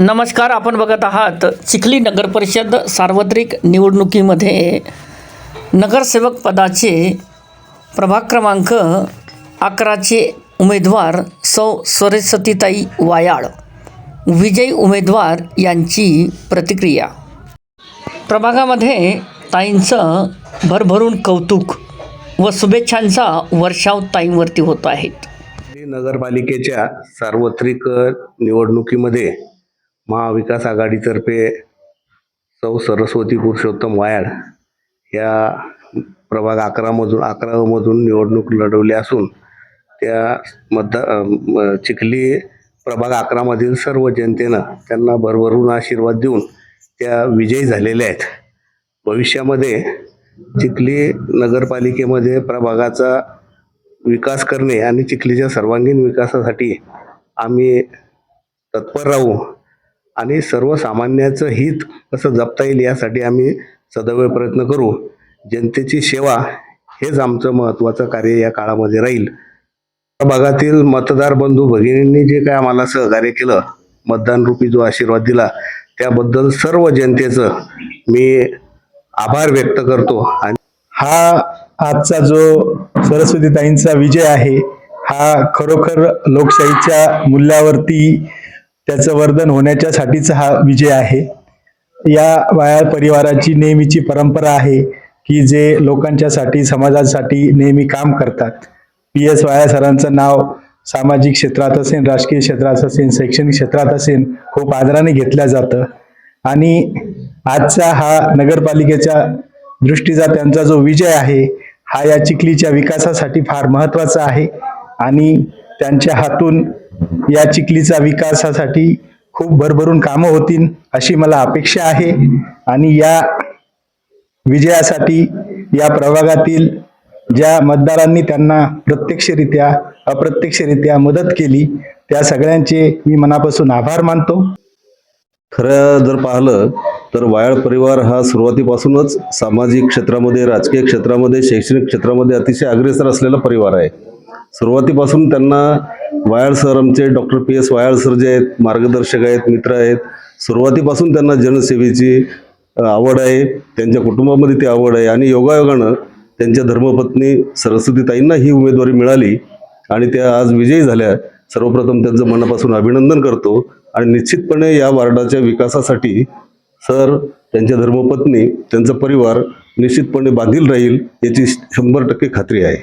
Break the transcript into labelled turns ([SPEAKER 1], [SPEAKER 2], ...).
[SPEAKER 1] नमस्कार आपण बघत आहात चिखली नगरपरिषद सार्वत्रिक निवडणुकीमध्ये नगरसेवक पदाचे प्रभाग क्रमांक अकराचे उमेदवार सौ सरस्वतीताई वायाळ. विजयी उमेदवार यांची प्रतिक्रिया. प्रभागामध्ये ताईंचं भरभरून कौतुक व शुभेच्छांचा वर्षाव ताईंवरती होत आहेत.
[SPEAKER 2] नगरपालिकेच्या सार्वत्रिक निवडणुकीमध्ये महाविकास आघाडीतर्फे सौ सरस्वती पुरुषोत्तम वायाड या प्रभाग अकरामधून अकरामधून निवडणूक लढवली असून त्या मतदार चिखली प्रभाग अकरामधील सर्व जनतेनं त्यांना भरभरून आशीर्वाद देऊन त्या विजयी झालेल्या आहेत. भविष्यामध्ये चिखली नगरपालिकेमध्ये प्रभागाचा विकास करणे आणि चिखलीच्या सर्वांगीण विकासासाठी आम्ही तत्पर राहू. आणि सर्वसामान्याचं हित कसं जपता येईल यासाठी आम्ही सदैव प्रयत्न करू. जनतेची सेवा हेच आमचं महत्त्वाचं कार्य या काळामध्ये राहील. भागातील मतदार बंधू भगिनींनी जे काय आम्हाला सहकार्य केलं मतदान रूपी जो आशीर्वाद दिला त्याबद्दल सर्व जनतेचं मी आभार व्यक्त करतो. आणि
[SPEAKER 3] हा आजचा जो सरस्वतीताईंचा विजय आहे हा खरोखर लोकशाहीच्या मूल्यावरती त्याचं वर्धन होण्याच्यासाठीचा हा विजय आहे. या वाया परिवाराची नेहमीची परंपरा आहे की जे लोकांच्यासाठी समाजासाठी नेहमी काम करतात. पी एस वाया सरांचं नाव सामाजिक क्षेत्रात असेल राजकीय क्षेत्रात असेल शैक्षणिक क्षेत्रात असेल खूप आदराने घेतलं जातं. आणि आजचा हा नगरपालिकेच्या दृष्टीचा त्यांचा जो विजय आहे हा या चिखलीच्या विकासासाठी फार महत्त्वाचा आहे. आणि त्यांच्या हातून या चिखलीचा विकासासाठी खूप भरभरून कामं होतील अशी मला अपेक्षा आहे. आणि या विजयासाठी या प्रभागातील ज्या मतदारांनी त्यांना प्रत्यक्षरित्या अप्रत्यक्षरित्या मदत केली त्या सगळ्यांचे मी मनापासून आभार मानतो.
[SPEAKER 4] खरं जर पाहिलं तर वायाळ परिवार हा सुरुवातीपासूनच सामाजिक क्षेत्रामध्ये राजकीय क्षेत्रामध्ये शैक्षणिक क्षेत्रामध्ये अतिशय अग्रेसर असलेला परिवार आहे. सुरुवातीपासून त्यांना वायाळ सर आमचे doctor P S Wayal sir जे आहेत मार्गदर्शक आहेत मित्र आहेत सुरुवातीपासून त्यांना जनसेवेची आवड आहे त्यांच्या कुटुंबामध्ये ती आवड आहे आणि योगायोगानं त्यांच्या धर्मपत्नी सरस्वतीताईंना ही उमेदवारी मिळाली आणि त्या आज विजयी झाल्या. सर्वप्रथम त्यांचं मनापासून अभिनंदन करतो आणि निश्चितपणे या वार्डाच्या विकासासाठी सर त्यांच्या धर्मपत्नी त्यांचा परिवार निश्चितपणे बांधील राहील याची शंभर टक्के खात्री आहे.